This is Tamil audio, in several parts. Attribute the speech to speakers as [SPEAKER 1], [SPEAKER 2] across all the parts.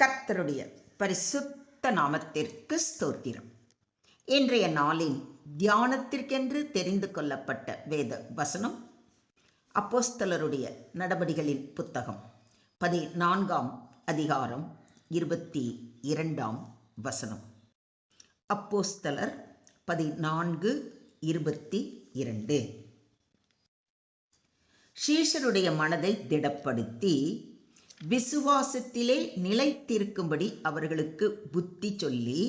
[SPEAKER 1] கர்த்தருடைய பரிசுத்த நாமத்திற்கு ஸ்தோத்திரம் இன்றைய நாளின் தியானத்திற்கென்று தெரிந்து கொள்ளப்பட்ட வேத வசனம் அப்போஸ்தலருடைய நடவடிகளின் புத்தகம் பதினான்காம் அதிகாரம் இருபத்தி இரண்டாம் வசனம் அப்போஸ்தலர் பதினான்கு இருபத்தி இரண்டு சீஷருடைய மனதை திடப்படுத்தி விசுவாசத்திலே நிலைத்திருக்கும்படி அவர்களுக்கு புத்தி சொல்லி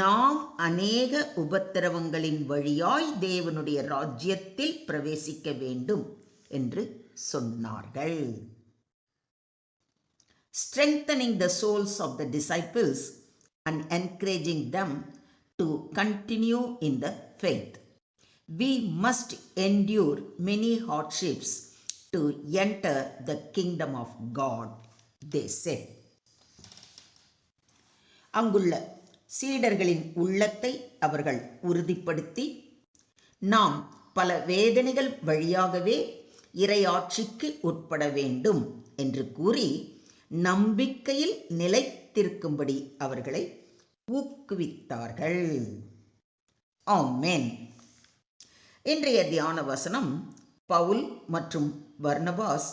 [SPEAKER 1] நாம் அநேக உபத்திரவங்களின் வழியாய் தேவனுடைய ராஜ்யத்தில் பிரவேசிக்க வேண்டும் என்று சொன்னார்கள் strengthening the souls of the disciples and encouraging them to continue in the faith we must endure many hardships to enter the kingdom of God, they said. அங்குள்ள சீடர்களின் உள்ளத்தை அவர்கள் உறுதிப்படுத்தி நாம் பல வேதனைகள் வழியாகவே இரையாட்சிக்கு உட்பட வேண்டும் என்று கூறி நம்பிக்கையில் நிலைத்திருக்கும்படி அவர்களை ஊக்குவித்தார்கள் ஆமேன் இன்றைய தியான வசனம் பவுல் மற்றும் வர்ணபாஸ்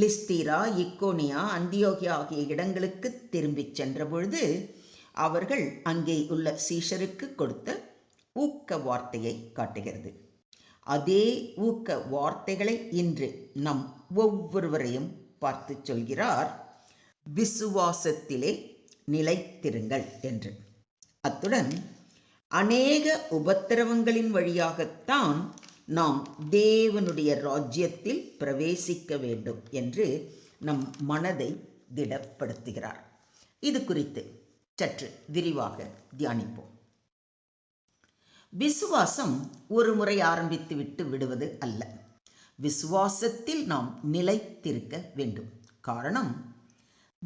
[SPEAKER 1] லிஸ்திரா இக்கோனியா அந்தியோகியா ஆகிய இடங்களுக்கு திரும்பிச் சென்றபொழுது அவர்கள் அங்கே உள்ள சீஷருக்கு கொடுத்த ஊக்க வார்த்தையை காட்டுகிறது அதே ஊக்க வார்த்தைகளை இன்று நம் ஒவ்வொருவரையும் பார்த்து சொல்கிறார் விசுவாசத்திலே நிலைத்திருங்கள் என்று அத்துடன் அநேக உபத்திரவங்களின் வழியாகத்தான் நாம் தேவனுடைய ராஜ்யத்தில் பிரவேசிக்க வேண்டும் என்று நம் மனதை திடப்படுத்துகிறார் இது குறித்து சற்று விரிவாக தியானிப்போம் விசுவாசம் ஒரு முறை ஆரம்பித்து விட்டு விடுவது அல்ல விசுவாசத்தில் நாம் நிலைத்திருக்க வேண்டும் காரணம்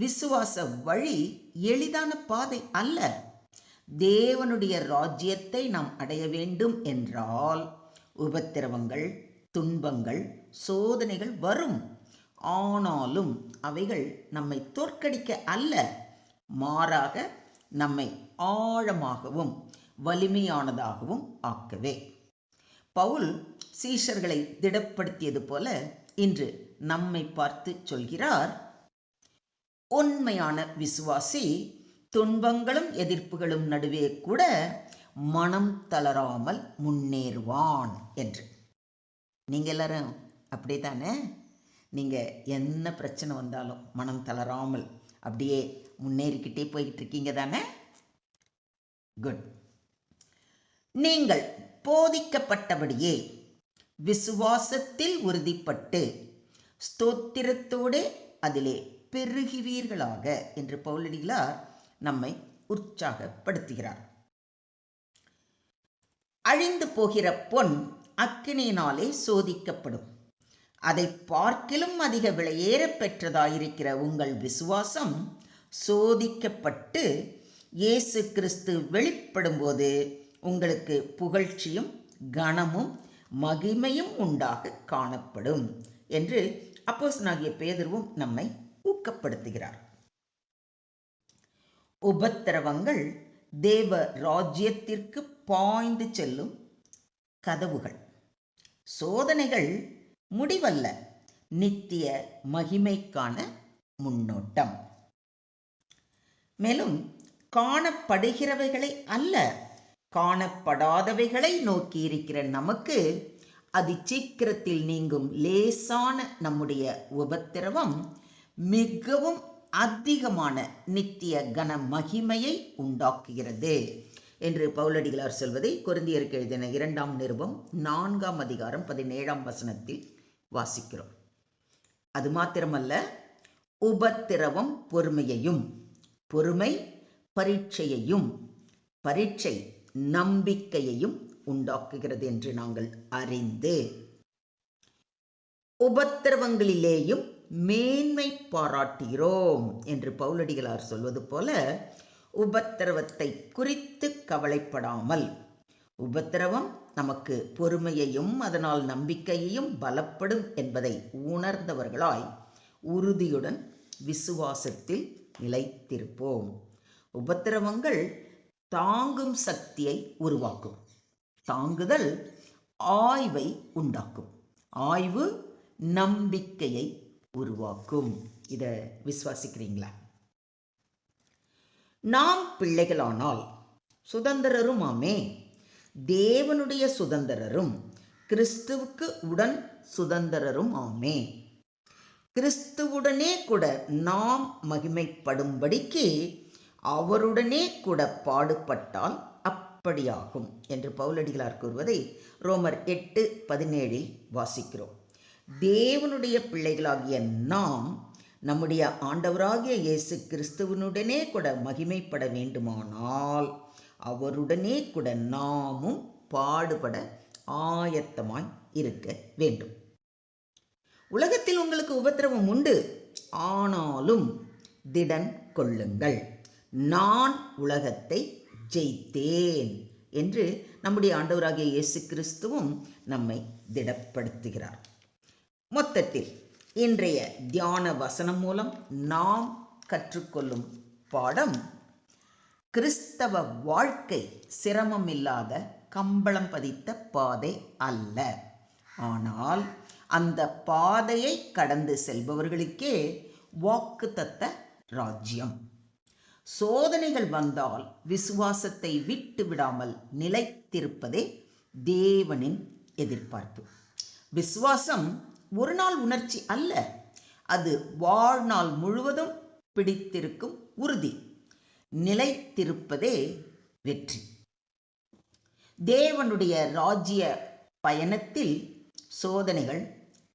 [SPEAKER 1] விசுவாச வழி எளிதான பாதை அல்ல தேவனுடைய ராஜ்யத்தை நாம் அடைய வேண்டும் என்றால் உபத்திரவங்கள் துன்பங்கள் சோதனைகள் வரும் ஆனாலும் அவைகள் நம்மை தோற்கடிக்க அல்ல மாறாக நம்மை ஆழமாகவும் வலிமையானதாகவும் ஆக்கவே பவுல் சீஷர்களை திடப்படுத்தியது போல இன்று நம்மை பார்த்து சொல்கிறார் உண்மையான விசுவாசி துன்பங்களும் எதிர்ப்புகளும் நடுவே கூட மனம் தளராமல் முன்னேறுவான் என்று நீங்கள் எல்லாரும் அப்படி தானே நீங்கள் என்ன பிரச்சனை வந்தாலும் மனம் தளராமல் அப்படியே முன்னேறிக்கிட்டே போய்கிட்டு இருக்கீங்க தானே குட் நீங்கள் போதிக்கப்பட்டபடியே விசுவாசத்தில் உறுதிப்பட்டு ஸ்தோத்திரத்தோடு அதிலே பெருகுவீர்களாக என்று பவுலடிகளார் நம்மை உற்சாகப்படுத்துகிறார் அழிந்து போகிற பொன் அக்கினியினாலே சோதிக்கப்படும் அதை பார்க்கிலும் அதிக விலையேற பெற்றதாயிருக்கிற உங்கள் விசுவாசம் சோதிக்கப்பட்டு இயேசு கிறிஸ்து வெளிப்படும்போது உங்களுக்கு புகழ்ச்சியும் கனமும் மகிமையும் உண்டாக காணப்படும் என்று அப்போசனாகிய பேதர்வும் நம்மை ஊக்கப்படுத்துகிறார் உபத்திரவங்கள் தேவ ராஜ்யத்திற்கு பாய்ந்து செல்லும் கதவுகள் சோதனைகள் முடிவல்ல நித்திய மகிமைக்கான முன்னோட்டம் மேலும் காணப்படுகிறவைகளை அல்ல காணப்படாதவைகளை நோக்கி இருக்கிற நமக்கு அது சீக்கிரத்தில் நீங்கும் லேசான நம்முடைய உபத்திரவம் மிகவும் அதிகமான நித்திய கன மகிமையை உண்டாக்குகிறது என்று பவுலடிகளார் சொல்வதை குருந்தியருக்கு எழுதின இரண்டாம் நிருபம் நான்காம் அதிகாரம் பதினேழாம் வசனத்தில் வாசிக்கிறோம் அது மாத்திரமல்ல உபத்திரவம் பொறுமையையும் பொறுமை பரீட்சையையும் பரீட்சை நம்பிக்கையையும் உண்டாக்குகிறது என்று நாங்கள் அறிந்து உபத்திரவங்களிலேயும் மேன்மை பாராட்டுகிறோம் என்று பவுலடிகளார் சொல்வது போல உபத்திரவத்தை குறித்து கவலைப்படாமல் உபத்திரவம் நமக்கு பொறுமையையும் அதனால் நம்பிக்கையையும் பலப்படும் என்பதை உணர்ந்தவர்களாய் உறுதியுடன் விசுவாசத்தில் நிலைத்திருப்போம் உபத்திரவங்கள் தாங்கும் சக்தியை உருவாக்கும் தாங்குதல் ஆய்வை உண்டாக்கும் ஆய்வு நம்பிக்கையை உருவாக்கும் இதை விசுவாசிக்கிறீங்களா நாம் பிள்ளைகளானால் சுதந்திரருமாமே தேவனுடைய சுதந்திரரும் கிறிஸ்துவுக்கு உடன் சுதந்திரரும் ஆமே கிறிஸ்துவுடனே கூட நாம் மகிமைப்படும்படிக்கு அவருடனே கூட பாடுபட்டால் அப்படியாகும் என்று பவுலடிகளார் கூறுவதை ரோமர் எட்டு பதினேழில் வாசிக்கிறோம் தேவனுடைய பிள்ளைகளாகிய நாம் நம்முடைய ஆண்டவராகிய இயேசு கிறிஸ்துவனுடனே கூட மகிமைப்பட வேண்டுமானால் அவருடனே கூட நாமும் பாடுபட ஆயத்தமாய் இருக்க வேண்டும் உலகத்தில் உங்களுக்கு உபத்திரவம் உண்டு ஆனாலும் திடன் கொள்ளுங்கள் நான் உலகத்தை ஜெயித்தேன் என்று நம்முடைய ஆண்டவராகிய இயேசு கிறிஸ்துவும் நம்மை திடப்படுத்துகிறார் மொத்தத்தில் இன்றைய தியான வசனம் மூலம் நாம் கற்றுக்கொள்ளும் பாடம் கிறிஸ்தவ வாழ்க்கை சிரமம் இல்லாத கம்பளம் பதித்த பாதை அல்ல ஆனால் அந்த பாதையை கடந்து செல்பவர்களுக்கே வாக்கு தத்த ராஜ்யம் சோதனைகள் வந்தால் விசுவாசத்தை விட்டு விடாமல் நிலைத்திருப்பதே தேவனின் எதிர்பார்ப்பு விசுவாசம் ஒரு நாள் உணர்ச்சி அல்ல அது வாழ்நாள் முழுவதும் பிடித்திருக்கும் உறுதி நிலைத்திருப்பதே வெற்றி தேவனுடைய ராஜ்ய பயணத்தில் சோதனைகள்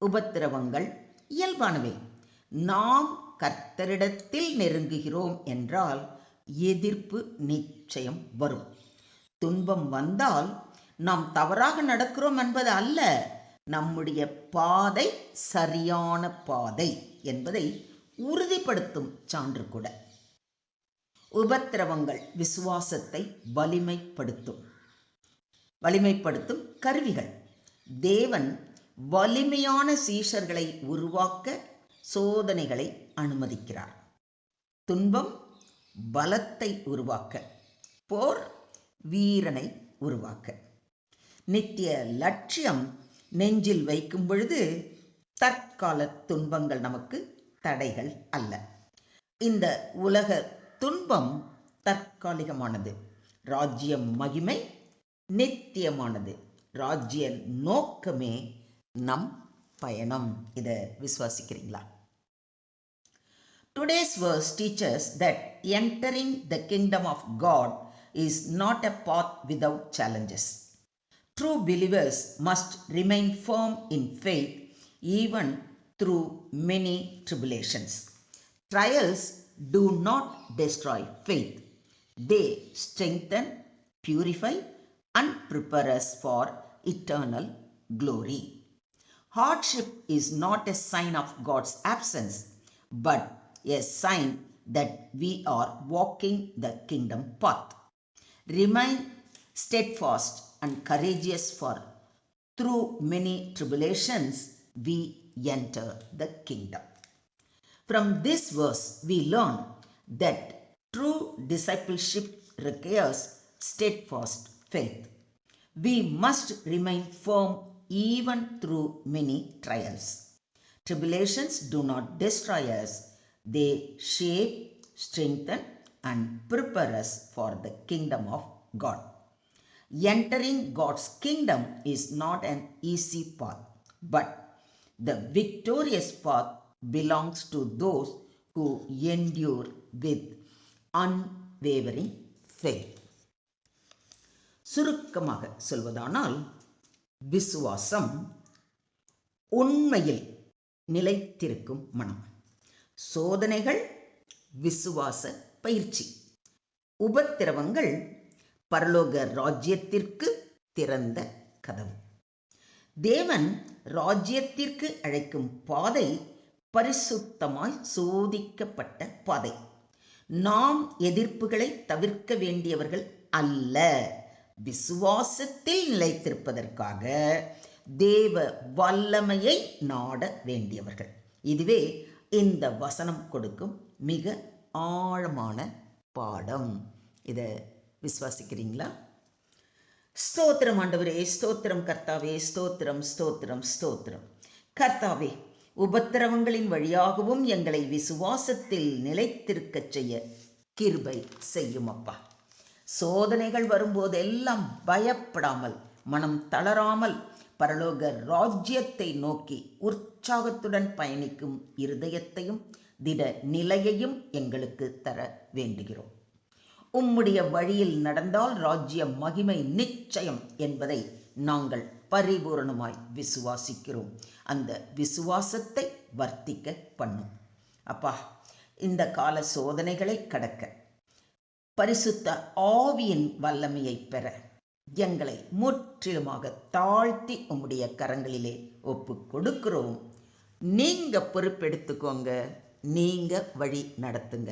[SPEAKER 1] உபத்திரவங்கள் இயல்பானவை நாம் கர்த்தரிடத்தில் நெருங்குகிறோம் என்றால் எதிர்ப்பு நிச்சயம் வரும் துன்பம் வந்தால் நாம் தவறாக நடக்கிறோம் என்பது அல்ல நம்முடைய பாதை சரியான பாதை என்பதை உறுதிப்படுத்தும் சான்று கூட உபத்திரவங்கள் விசுவாசத்தை வலிமைப்படுத்தும் வலிமைப்படுத்தும் கருவிகள் தேவன் வலிமையான சீஷர்களை உருவாக்க சோதனைகளை அனுமதிக்கிறார் துன்பம் பலத்தை உருவாக்க போர் வீரனை உருவாக்க நித்திய லட்சியம் நெஞ்சில் வைக்கும் பொழுது தற்கால துன்பங்கள் நமக்கு தடைகள் அல்ல இந்த உலக துன்பம் தற்காலிகமானது ராஜ்ய மகிமை நித்தியமானது ராஜ்ய நோக்கமே நம் பயணம் இதை விசுவாசிக்கிறீங்களா
[SPEAKER 2] today's verse teaches that entering the kingdom of God is not a path without challenges True believers must remain firm in faith even through many tribulations. Trials do not destroy faith, they strengthen, purify, and prepare us for eternal glory. Hardship is not a sign of God's absence, but a sign that we are walking the kingdom path. Remain steadfast and courageous for through many tribulations we enter the kingdom. From this verse we learn that true discipleship requires steadfast faith. We must remain firm even through many trials. Tribulations do not destroy us. They shape, strengthen and prepare us for the kingdom of God. Entering God's kingdom is not an easy path, but the victorious path belongs to those who endure with unwavering faith. சுருக்கமாக சொல்வதானால் விசுவாசம் உண்மையில் நிலைத்திருக்கும் மனம் சோதனைகள் விசுவாச பயிற்சி உபத்திரவங்கள் பரலோக ராஜ்யத்திற்கு திறந்த கதவு தேவன் ராஜ்யத்திற்கு அழைக்கும் பாதை பரிசுத்தமாய் சோதிக்கப்பட்ட பாதை நாம் எதிர்ப்புகளை தவிர்க்க வேண்டியவர்கள் அல்ல விசுவாசத்தில் நிலைத்திருப்பதற்காக தேவ வல்லமையை நாட வேண்டியவர்கள் இதுவே இந்த வசனம் கொடுக்கும் மிக ஆழமான பாடம் இதை விசுவாசிக்கிறீங்களா ஸ்தோத்திரம் ஆண்டவரே ஸ்தோத்திரம் கர்த்தாவே ஸ்தோத்திரம் ஸ்தோத்திரம் ஸ்தோத்திரம் கர்த்தாவே உபத்திரவங்களின் வழியாகவும் எங்களை விசுவாசத்தில் நிலைத்திருக்கச் செய்ய கிருபை செய்யும் அப்பா சோதனைகள் வரும்போதெல்லாம் பயப்படாமல் மனம் தளராமல் பரலோக ராஜ்யத்தை நோக்கி உற்சாகத்துடன் பயணிக்கும் இருதயத்தையும் திட நிலையையும் எங்களுக்கு தர வேண்டுகிறோம் உம்முடைய வழியில் நடந்தால் ராஜ்ய மகிமை நிச்சயம் என்பதை நாங்கள் பரிபூரணமாய் விசுவாசிக்கிறோம் அந்த விசுவாசத்தை வர்த்திக்க பண்ணும் அப்பா இந்த கால சோதனைகளை கடக்க பரிசுத்த ஆவியின் வல்லமையை பெற எங்களை முற்றிலுமாக தாழ்த்தி உம்முடைய கரங்களிலே ஒப்பு கொடுக்கிறோம் நீங்க பொறுப்பெடுத்துக்கோங்க நீங்க வழி நடத்துங்க